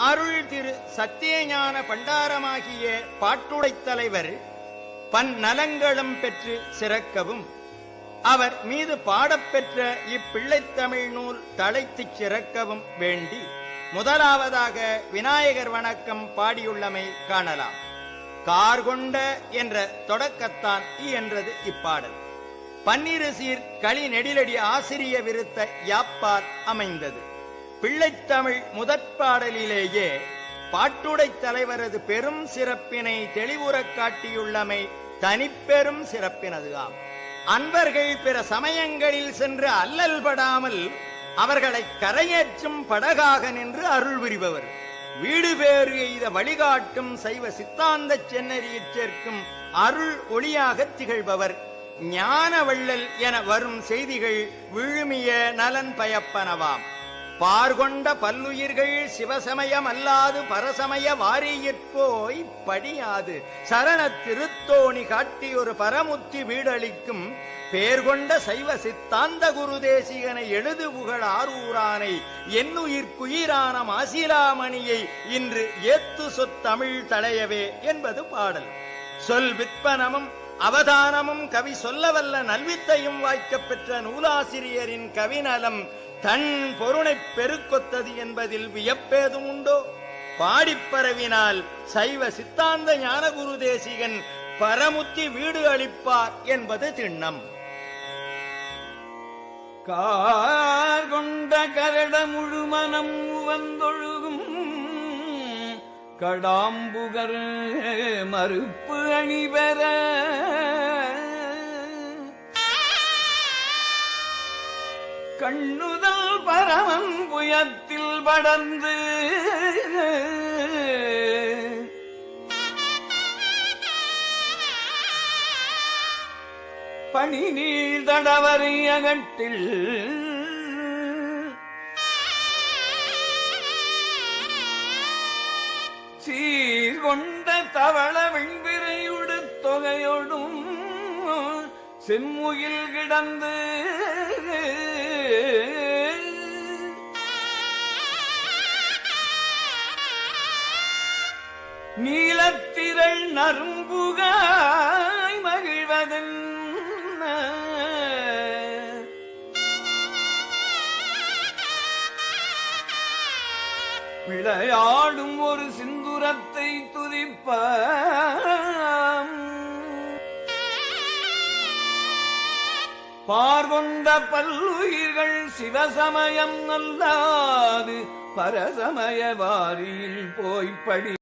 அருள் திரு சத்தியஞான பண்டாரமாகிய பாட்டுடைத் தலைவர் பன் நலங்களும் பெற்று சிறக்கவும். அவர் மீது பாடப்பெற்ற இப்பிள்ளைத் தமிழ் நூல் தழைத்துச் சிறக்கவும் வேண்டி முதலாவதாக விநாயகர் வணக்கம் பாடியுள்ளமை காணலாம். கார்கொண்ட என்ற தொடக்கத்தான் என்றது இப்பாடல். பன்னிரு சீர் களி நெடிலடி ஆசிரிய விருத்த யாப்பால் அமைந்தது. பிள்ளைத்தமிழ் முதற்பாடலிலேயே பாட்டுடைத் தலைவரது பெரும் சிறப்பினை தெளிவுறக் காட்டியுள்ளமை தனிப்பெரும் சிறப்பினது ஆம். அன்பர்கள் பிற சமயங்களில் சென்று அல்லல் படாமல் அவர்களை கரையேற்றும் படகாக நின்று அருள் புரிபவர். வீடு பேறு எய்த வழிகாட்டும் சைவ சித்தாந்த சென்னறியச் சேர்க்கும் அருள் ஒளியாக திகழ்பவர். ஞான வள்ளல் என வரும் செய்திகள் விழுமிய நலன் பயப்பனவாம். பார்கொண்ட பல்லுயிர்கள் சிவசமயம் அல்லாது பரசமய வாரியற்போய் படியாது. சரண திருத்தோணி காட்டி ஒரு பரமுத்தி வீடளிக்கும் பேர்கொண்ட சைவ சித்தாந்த குரு தேசிகனை எழுது புகழ் ஆரூரானை என்னுயிர்க்குயிரான மாசிலாமணியை இன்று ஏத்து சொத்தமிழ் தலையவே என்பது பாடல். சொல் விற்பனமும் அவதானமும் கவி சொல்லவல்ல நல்வித்தையும் வாய்க்கப் பெற்ற நூலாசிரியரின் கவிநலம் தன் பொருளைப் பெருக்கொத்தது என்பதில் வியப்பேதும் உண்டோ? பாடிப்பரவினால் சைவ சித்தாந்த ஞானகுரு தேசிகன் பரமுத்தி வீடு அளிப்பார் என்பது திண்ணம். கார் கொண்ட கரட முழுமனம் வந்தொழுகும் கடாம்புகர் மறுப்பு அணிபெற கண்ணுதல் பரமன் புயத்தில் படந்து பணி நீள் தடவரை அகட்டில். சீர்கொண்ட தவள வெண்பிரையுடு தொகையோடும். செம்முயில் கிடந்து. நீலத்திரள் நரும்புகாய் மகிழ்வதன் விளையாடும் ஒரு சிந்துரத்தை துதிப்ப பார்வொந்த பல்லுயிர்கள் சிவசமயம் நல்லாது பரசமய வாரியில் போய்ப்படி